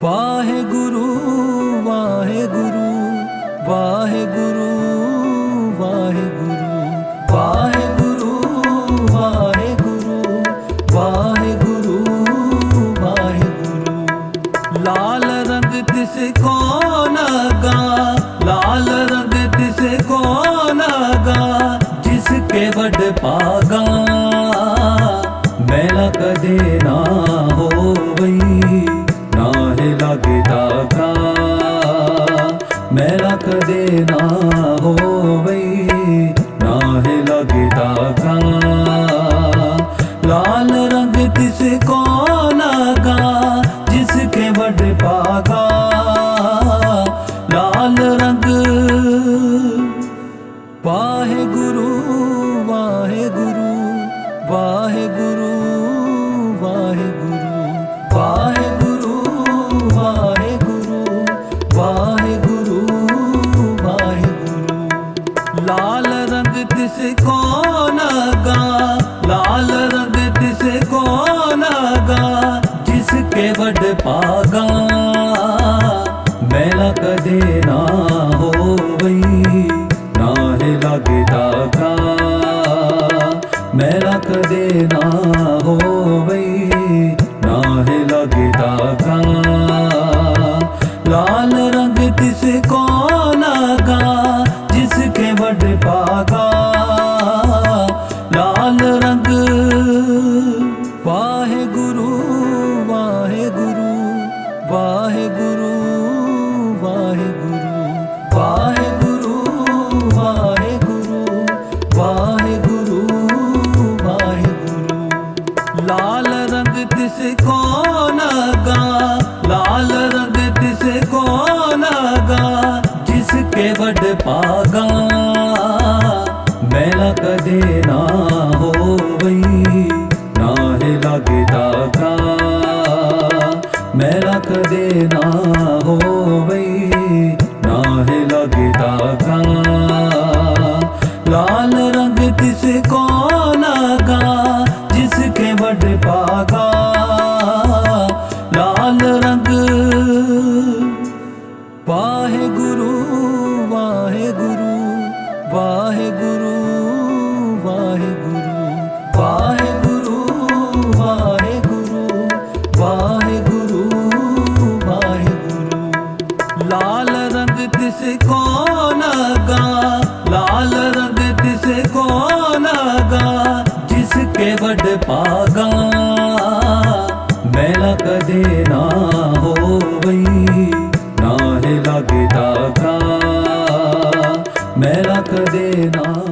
ਵਾਹਿਗੁਰੂ ਵਾਹਿਗੁਰੂ ਵਾਹਿਗੁਰੂ ਵਾਹਿਗੁਰੂ ਵਾਹਿਗੁਰੂ ਵਾਹਿਗੁਰੂ ਵਾਹਿਗੁਰੂ ਵਾਹਿਗੁਰੂ। ਲਾਲ ਰੰਗ ਤਿਸ ਕੋ ਲਗਾ, ਲਾਲ ਰੰਗ ਤਿਸ ਕੋ ਲਗਾ ਜਿਸ ਕੇ ਵਡ ਪਾਗਾ ਮੈਲਾ ਕਦੇ ਨਾ কাটতেছে কম ਕੇ ਵਡ ਪਾਗਾ। ਮੈਲਾ ਕਦੇ ਨਾ ਹੋਵਈ ਨਾ ਹੈ ਲੱਗਦਾ ਕਾ ਮੈਲਾ ਕਦੇ ਨਾ ਹੋਵਈ ਨਾ ਹੈ ਲੱਗਦਾ ਕਾ ਲਾਲ ਰੰਗ ਤਿਸ ਕੋ तिस को लगा लाल रंग तिस को लगा जिसके बड़ पागा मैला कदे ना हो वही ना है लगे दागा मैला कदे ना हो वही ना है लगे दागा ਵਾਹਿਗੁਰੂ ਵਾਹਿਗੁਰੂ ਵਾਹਿਗੁਰੂ ਵਾਹਿਗੁਰੂ ਵਾਹਿਗੁਰੂ ਵਾਹਿਗੁਰੂ ਵਾਹਿਗੁਰੂ ਵਾਹਿਗੁਰੂ। ਲਾਲ ਰੰਗ ਤਿਸ ਕੋ ਲਗਾ ਲਾਲ ਰੰਗ ਤਿਸ ਕੋ ਲਗਾ ਜਿਸ ਕੇ ਵਡ ਪਾਗਾ ਮੈਲਾ ਕਦੇ ਨਾ ਹੋਵਈ ਨਾ ਲਾਗੇ ਦਾਤਾ ਮੈਂ ਰੱਖ ਦੇਣਾ